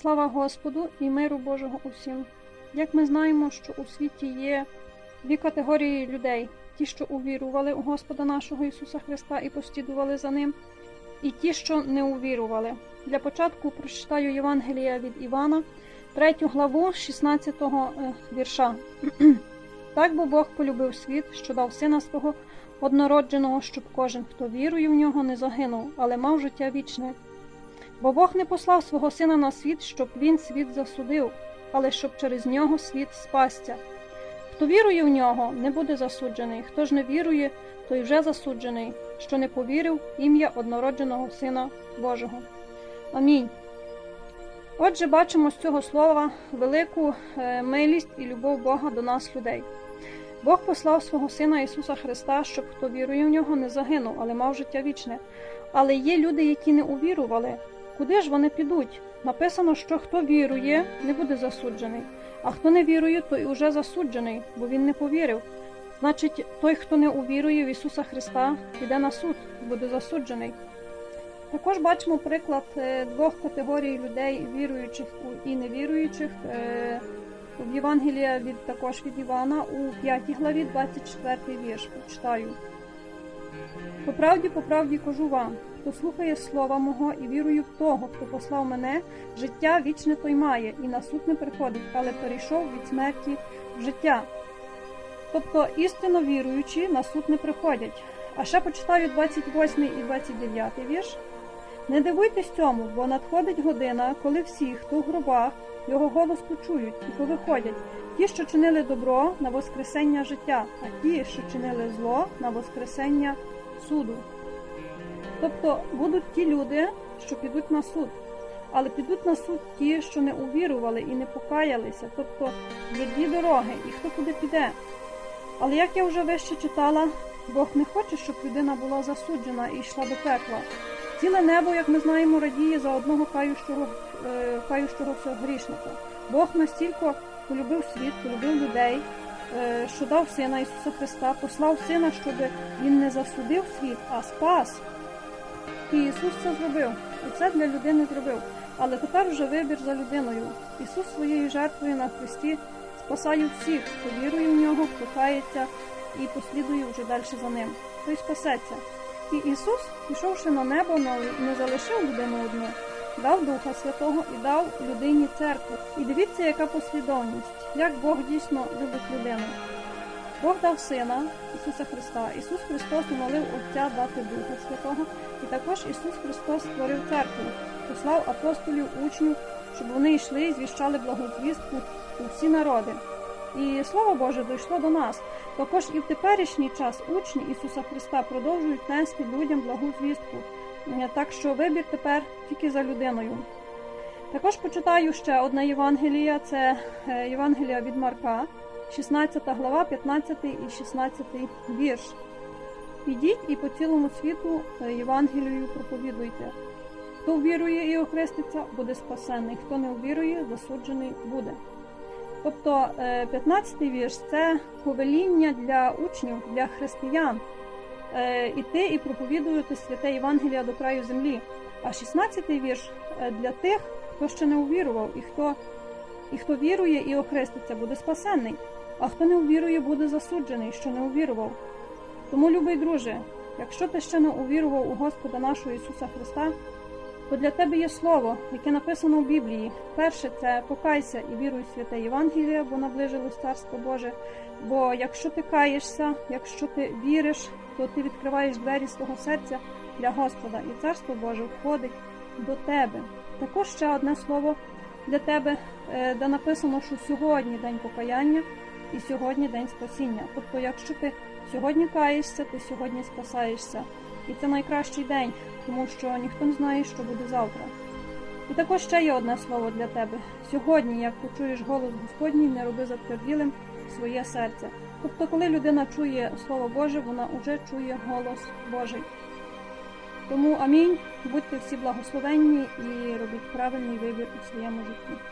Слава Господу і миру Божого усім. Як ми знаємо, що у світі є дві категорії людей: ті, що увірували у Господа нашого Ісуса Христа і послідували за Ним, і ті, що не увірували. Для початку прочитаю Євангелія від Івана, 3 главу 16 вірша. Так бо Бог полюбив світ, що дав сина свого однородженого, щоб кожен, хто вірує в нього, не загинув, але мав життя вічне. Бо Бог не послав свого сина на світ, щоб він світ засудив, але щоб через нього світ спасся. Хто вірує в нього, не буде засуджений, хто ж не вірує, той вже засуджений, що не повірив ім'я однородженого Сина Божого. Амінь. Отже, бачимо з цього слова велику е, милість і любов Бога до нас, людей. Бог послав свого Сина Ісуса Христа, щоб хто вірує в нього, не загинув, але мав життя вічне. Але є люди, які не увірували. Куди ж вони підуть? Написано, що хто вірує, не буде засуджений, а хто не вірує, той уже засуджений, бо він не повірив. Значить, той, хто не увірує в Ісуса Христа, піде на суд, буде засуджений. Також бачимо приклад е, двох категорій людей, віруючих і невіруючих. е, В Євангелія від також від Івана у 5 главі 24 вірш. Почитаю. По правді, по правді кажу вам, хто слухає слова мого і вірує в того, хто послав мене, життя вічне той має, і на суд не приходить, але перейшов від смерті в життя. Тобто істинно віруючі на суд не приходять. А ще почитаю 28 і 29 вірш. Не дивуйтесь цьому, бо надходить година, коли всі, хто в гробах, його голос почують і повиходять. Ті, що чинили добро на воскресення життя, а ті, що чинили зло на воскресення суду. Тобто будуть ті люди, що підуть на суд, але підуть на суд ті, що не увірували і не покаялися. Тобто є дві дороги, і хто куди піде. Але як я вже вище читала, Бог не хоче, щоб людина була засуджена і йшла до пекла. Ціле небо, як ми знаємо, радіє за одного кающого, е, кающогося грішника. Бог настільки полюбив світ, полюбив людей, е, що дав Сина Ісуса Христа, послав Сина, щоб Він не засудив світ, а спас. І Ісус це зробив. І це для людини зробив. Але тепер вже вибір за людиною. Ісус своєю жертвою на Христі спасає всіх, хто вірує в нього, хто кається і послідує вже далі за ним. Той спасеться. І Ісус, пішовши на небо, не залишив людину одну, дав Духа Святого і дав людині церкву. І дивіться, яка послідовність, як Бог дійсно любить людину. Бог дав Сина Ісуса Христа. Ісус Христос умолив Отця дати Духа Святого, і також Ісус Христос створив церкву, послав апостолів, учнів, щоб вони йшли і звіщали благозвістку у всі народи. І Слово Боже дійшло до нас. Також і в теперішній час учні Ісуса Христа продовжують нести людям благу звістку. Так що вибір тепер тільки за людиною. Також почитаю ще одне Євангелія, це е, Євангелія від Марка, 16 глава, 15 і 16 вірш. Ідіть і по цілому світу е, Євангелію проповідуйте. Хто вірує і охреститься, буде спасений, хто не вірує, засуджений буде. Тобто 15-й вірш це повеління для учнів, для християн іти і проповідувати святе Євангелія до краю землі. А 16-й вірш для тих, хто ще не увірував, і хто і хто вірує і охреститься, буде спасенний, а хто не увірує, буде засуджений, що не увірував. Тому, любий друже, якщо ти ще не увірував у Господа нашого Ісуса Христа, то для тебе є слово, яке написано в Біблії. Перше це покайся і віруй в святе Євангеліє, бо наближилось Царство Боже. Бо якщо ти каєшся, якщо ти віриш, то ти відкриваєш двері свого серця для Господа, і Царство Боже входить до тебе. Також ще одне слово для тебе, де написано, що сьогодні день покаяння і сьогодні день спасіння. Тобто, якщо ти сьогодні каєшся, ти сьогодні спасаєшся. І це найкращий день, тому що ніхто не знає, що буде завтра. І також ще є одне слово для тебе. Сьогодні, як почуєш голос Господній, не роби затверділим своє серце. Тобто, коли людина чує Слово Боже, вона вже чує голос Божий. Тому амінь. Будьте всі благословенні і робіть правильний вибір у своєму житті.